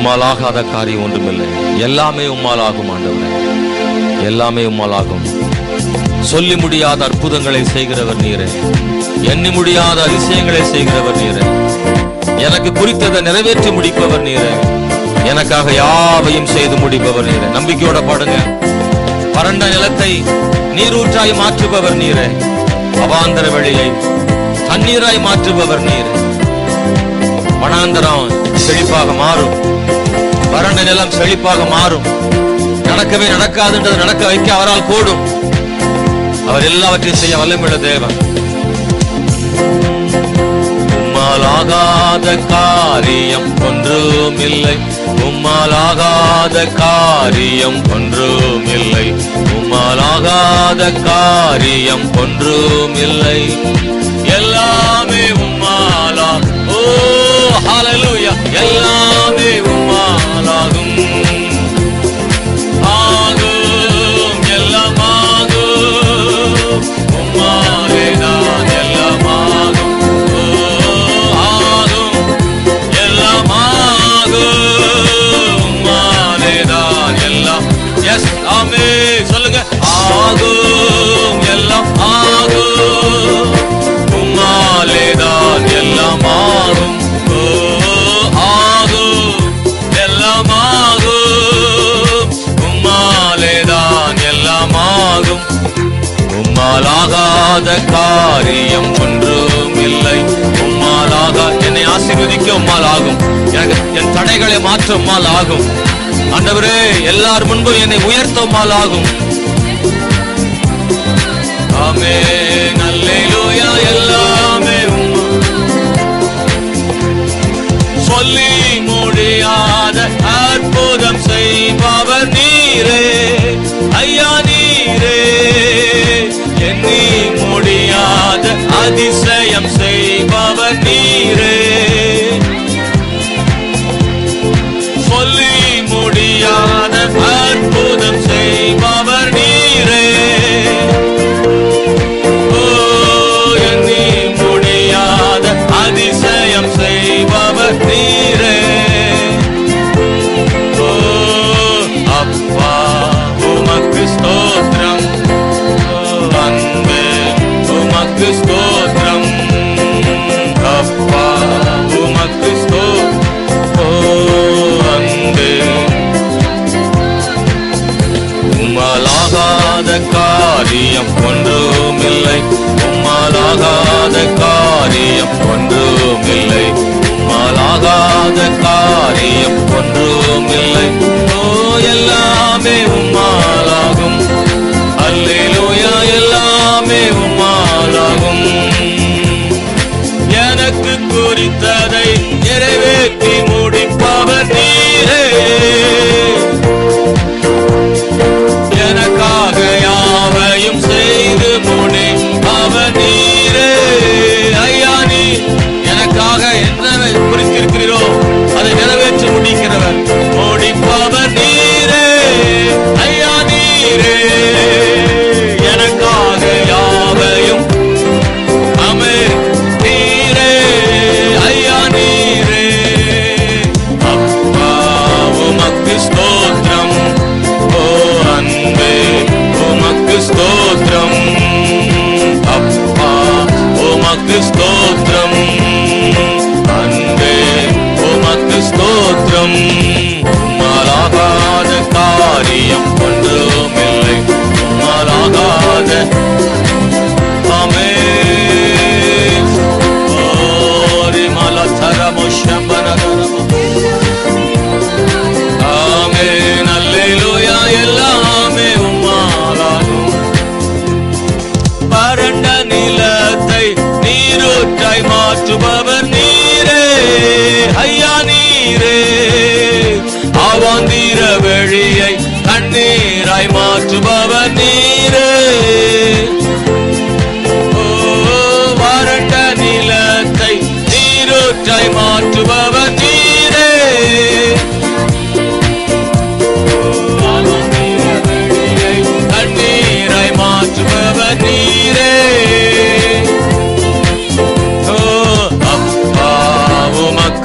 உம்மால் ஆகாத காரியம் ஒன்றுமில்லை. எல்லாமே உம்மால் ஆகும் ஆண்டவரே. எல்லாமே உம்மால் ஆகும் சொல்லி முடியாத அற்புதங்களை செய்கிறவர் நீரே. எண்ணி முடியாத அதிசயங்களை செய்கிறவர் நீரே. எனக்கு குறித்ததை நிறைவேற்றி முடிப்பவர் நீரே. எனக்காக யாவையும் செய்து முடிப்பவர் நீரே. நம்பிக்கையோட பாடுங்க. வறண்ட நிலத்தை நீரூற்றாய் மாற்றுபவர் நீரே. அவாந்தர வழியை தண்ணீராய் மாற்றுபவர் நீரே. வனாந்தரம் செழிப்பாக மாறும். வறண்ட நிலம் செழிப்பாக மாறும். நடக்கவே நடக்காதுன்றது நடக்க வைக்க அவரால் கூடும். அவர் எல்லாவற்றையும் செய்ய வல்லமுள்ள தேவன். உம்மால் ஆகாத காரியம் ஒன்றும் இல்லை உம்மால் ஆகாத காரியம் ஒன்றும் இல்லை உம்மால் ஆகாத காரியம் ஒன்றும் இல்லை எல்லாமே உம்மாலா. ஓ ஹalleluya. எல்லாமே ஆகாத காரியம் ஒன்றும் இல்லை உம்மாலாக என்னை ஆசீர்வதிக்க உம்மால் ஆகும் எனக்கு என் தடைகளை மாற்ற உம்மால் ஆகும் ஆண்டவரே எல்லார் முன்பும் என்னை உயர்த்த உம்மால் ஆகும் ஆமே நல்லேலூயா எல்லாமே அதிசயம் செய்பவர் நீரே. ஆகாத காரியம் ஒன்றும் இல்லை உம்மாலாகாத காரியம் ஒன்றும் இல்லை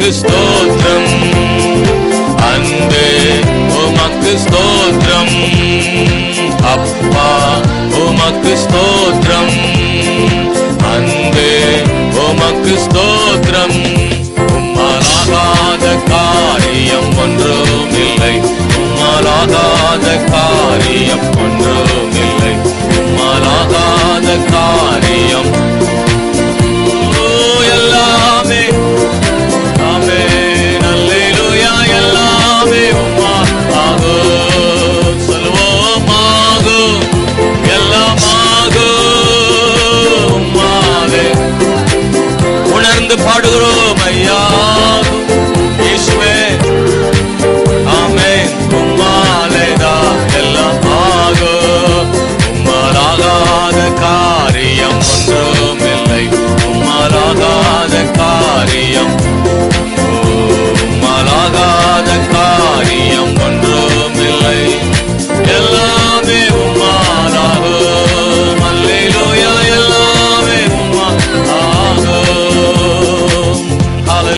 உமக்கு ஸ்தோத்திரம் அன்பே உமக்கு ஸ்தோத்திரம். அப்பா உமக்கு ஸ்தோத்திரம். அன்பே உமக்கு ஸ்தோத்திரம். உம்மாலாகாத காரியம் ஒன்றும் இல்லை. உம்மாலாகாத part